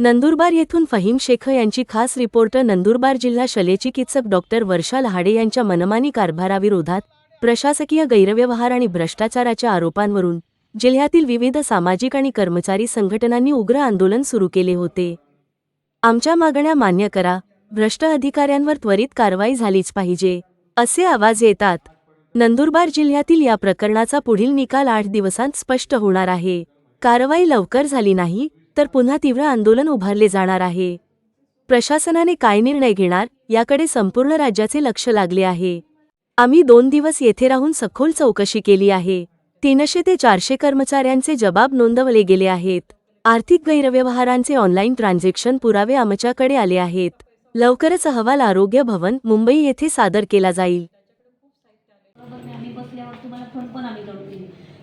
नंदुरबार येथून फहीम शेख यांची खास रिपोर्टर नंदुरबार जिल्हा शल्यचिकित्सक डॉक्टर वर्षा लहाडे यांच्या मनमानी कारभाराविरोधात प्रशासकीय गैरव्यवहार आणि भ्रष्टाचाराच्या आरोपांवरून जिल्ह्यातील विविध सामाजिक आणि कर्मचारी संघटनांनी उग्र आंदोलन सुरू केले होते. आमच्या मागण्या मान्य करा. भ्रष्ट अधिकाऱ्यांवर त्वरित कारवाई झालीच पाहिजे. असे आवाज येतात. नंदुरबार जिल्ह्यातील या प्रकरणाचा पुढील निकाल आठ दिवसांत स्पष्ट होणार आहे. कारवाई लवकर झाली नाही तर पुन्हा तीव्र आंदोलन उभारले जाणार आहे. प्रशासनाने काय निर्णय घेणार याकडे संपूर्ण राज्याचे लक्ष लागले आहे. आम्ही दोन दिवस येथे राहून सखोल चौकशी केली आहे. तीनशे ते चारशे कर्मचाऱ्यांचे जबाब नोंदवले गेले आहेत. आर्थिक गैरव्यवहारांचे ऑनलाईन ट्रान्झॅक्शन पुरावे आमच्याकडे आले आहेत. लवकरच अहवाल आरोग्य भवन मुंबई येथे सादर केला जाईल.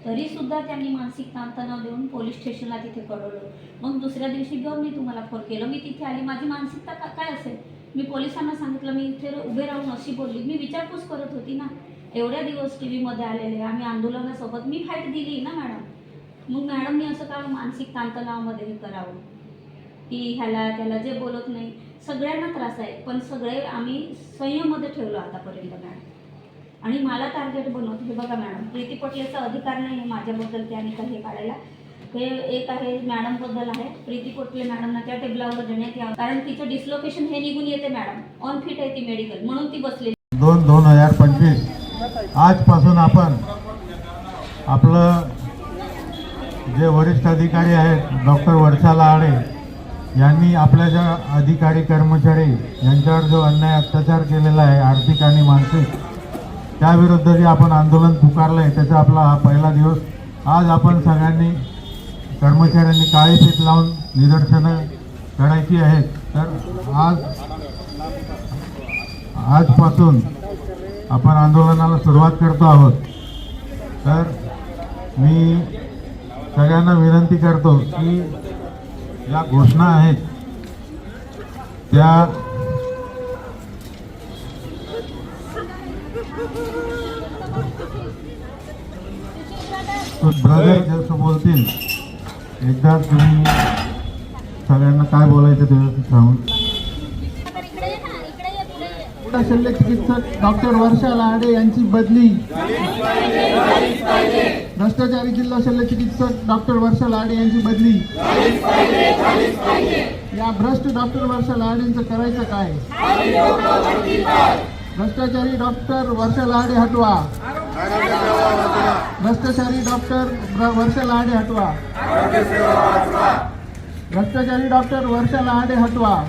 तरी सुद्धा त्यांनी मानसिक ताणतणाव देऊन पोलीस स्टेशनला तिथे कळवलं. मग दुसऱ्या दिवशी घेऊन मी तुम्हाला फोन केलं. मी तिथे आली. माझी मानसिकता का काय असेल? मी पोलिसांना सांगितलं. मी इथे उभे राहून अशी बोलली. मी विचारपूस करत होती ना. एवढ्या दिवस टी व्हीमध्ये आलेले आम्ही आंदोलनासोबत. मी फाईट दिली ना मॅडम. मग मॅडमनी असं का मानसिक ताणतणावामध्ये हे करावं? की ह्याला त्याला जे बोलत नाही. सगळ्यांना त्रास आहे. पण सगळे आम्ही संयममध्ये ठेवलो आतापर्यंत मॅडम. आणि मला टार्गेट बनवत. हे बघा मॅडम प्रीती पटलेचा अधिकार नाही आहे माझ्याबद्दल त्याने काही काढायला. हे एक आहे मॅडमबद्दल आहे. प्रीती पोटले मॅडमना त्या टेबलावर देण्यात यावं. कारण तिचं डिस्लोकेशन हे निघून येते मॅडम. ऑन फिट आहे ती मेडिकल म्हणून ती बसलेली. दोन दोन हजार पंचवीस. आजपासून आपण आपलं जे वरिष्ठ अधिकारी आहेत डॉक्टर वर्षा लहाडे यांनी आपल्या ज्या अधिकारी कर्मचारी यांच्यावर जो अन्याय अत्याचार केलेला आहे आर्थिक आणि मानसिक त्याविरुद्ध जे आपण आंदोलन पुकारलं आहे त्याचा आपला हा पहिला दिवस. आज आपण सगळ्यांनी कर्मचाऱ्यांनी काळी फीत लावून निदर्शनं करायची आहेत. तर आज आजपासून आपण आंदोलनाला सुरुवात करतो आहोत. तर मी सगळ्यांना विनंती करतो की या घोषणा आहेत त्या ब्रदर जसं बोलतील एकदा तुम्ही सगळ्यांना काय बोलायचं ते सांगून शल्य चिकित्सक डॉक्टर वर्षा लहाडे यांची बदली. भ्रष्टाचारी जिल्हा शल्य चिकित्सक डॉक्टर वर्षा लहाडे यांची बदली. या भ्रष्ट डॉक्टर वर्षा लहाडेंचं करायचं काय? भ्रष्टाचारी डॉक्टर वर्षा लहाडे हटवा. भ्रष्टाचारी डॉक्टर ब्र- वर्षा लहाडे हटवा. भ्रष्टाचारी डॉक्टर वर्षा लहाडे हटवा.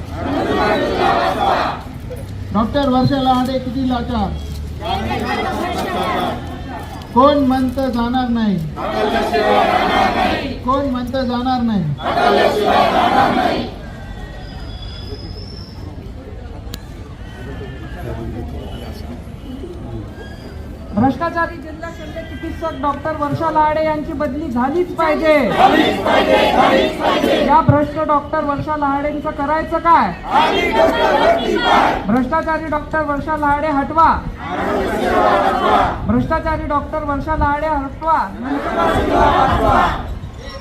डॉक्टर वर्षा लहाडे किती लाचार? कोण म्हणतं जाणार नाही? कोण म्हणतं जाणार नाही? भ्रष्टाचारी जिल्हा शल्य चिकित्सक डॉक्टर वर्षा लाडे यांची बदली झालीच पाहिजे. या भ्रष्ट डॉक्टर वर्षा लहाडेंचं करायचं काय? भ्रष्टाचारी डॉक्टर वर्षा लहाडे हटवा. भ्रष्टाचारी डॉक्टर वर्षा लहाडे हटवा.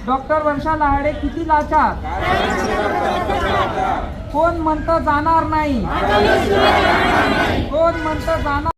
डॉक्टर वर्षा लहाडे किती लाचार? कोण म्हणतं जाणार नाही? कोण म्हणतं जाणार